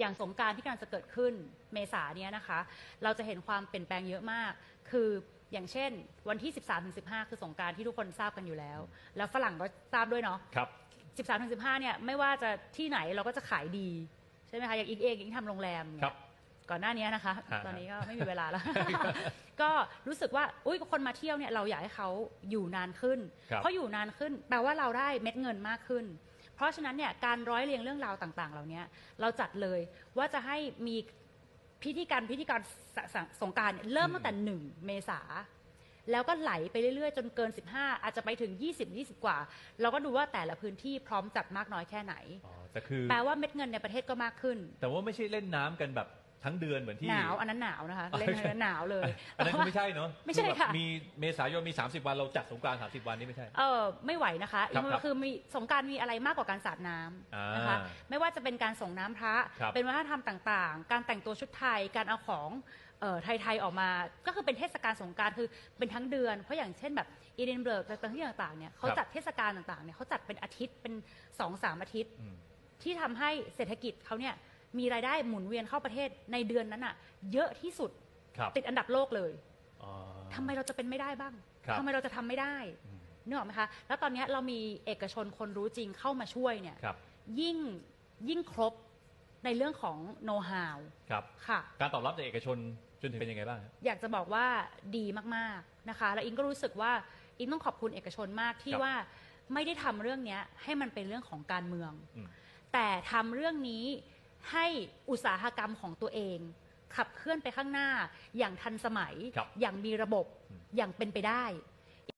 อย่างสงกรารที่กำลังจะเกิดขึ้นเมษาเนี้ยนะคะ เราจะเห็นความเปลี่ยนแปลงเยอะมาก คืออย่างเช่น วันที่ 13-15 คือสงกรารที่ทุกคนทราบกันอยู่แล้ว แล้วฝรั่งก็ทราบด้วยเนาะครับ 13ถึง15 เนี่ยไม่ว่าจะที่ไหนเราก็จะขายดี ใช่ไหมคะ อย่างอีกเองอีกทำโรงแรมเนี่ยครับ ก่อนหน้านี้นะคะฮะตอนนี้ก็ไม่มีเวลาแล้ว ก็รู้สึกว่าอุ้ยคนมาเที่ยวเนี่ยเราอยากให้เขาอยู่นานขึ้น ครับ เพราะอยู่นานขึ้น แปลว่าเราได้เม็ดเงินมากขึ้น เพราะฉะนั้นเนี่ยการร้อยเรียงเรื่องราวต่างๆ เหล่านี้เราจัดเลยว่าจะให้มีพิธีการพิธีการสสสงกรารเริ่มตั้งแต่หนึ่งเมษาแล้วก็ไหลไปเรื่อยๆ จนเกิน 15 อาจจะไปถึง 20 20 กว่า เราก็ดูว่าแต่ละพื้นที่พร้อมจัดมากน้อยแค่ไหน อ๋อ แต่คือ แปลว่าเม็ดเงินในประเทศก็มากขึ้น แต่ว่าไม่ใช่เล่นน้ำกันแบบ ทั้งเดือนเหมือนที่หนาวอันนั้นหนาวนะคะอ๋อเล่นอันนั้นหนาวเลยอันนั้นก็ไม่ใช่เนาะไม่ใช่อแบบค่ะมีเมษายนมี 30 วันเราจัดสงกรานต์30 วันนี่ไม่ใช่เออไม่ไหวนะคะครับครับคือมีสงกรารมีอะไรมากกว่าการสาดน้อ่าำนะคะไม่ว่าจะเป็นการส่งน้ำพระครับเป็นวัฒนธรรมต่างๆ การแต่งตัวชุดไทยการเอาของเอ่อไทยๆออกมาก็คือเป็นเทศกาลสงกรารคือเป็นทั้งเดือน เพราะอย่างเช่นแบบอีเดนเบิร์กต่างๆที่ต่างๆเนี่ยเขาจัดเทศกาลต่างๆเนี่ยเขาจัดเป็นอาทิตย์เป็นสองสามอาทิตย์อืมที่ทำให้เศรษฐกิจเขาเนี่ย มีรายได้หมุนเวียนเข้าประเทศในเดือนนั้นอะเยอะที่สุดครับติดอันดับโลกเลยอ๋อ ทำไมเราจะเป็นไม่ได้บ้างครับ ทำไมเราจะทำไม่ได้อืมนึกออกไหมคะ แล้วตอนเนี้ยเรามีเอกชนคนรู้จริงเข้ามาช่วยเนี่ย ครับยิ่งยิ่งครบในเรื่องของโน้ตฮาวครับ ค่ะ การตอบรับจากเอกชนจนถึงเป็นยังไงบ้างครับอยากจะบอกว่าดีมากๆนะคะ แล้วอิงก็รู้สึกว่าอิงต้องขอบคุณเอกชนมากที่ครับ ว่าไม่ได้ทำเรื่องเนี้ยให้มันเป็นเรื่องของการเมือง อืม แต่ทำเรื่องนี้ ให้อุตสาหกรรมของตัวเอง ขับเคลื่อนไปข้างหน้าอย่างทันสมัยครับอย่างมีระบบอืมอย่างเป็นไปได้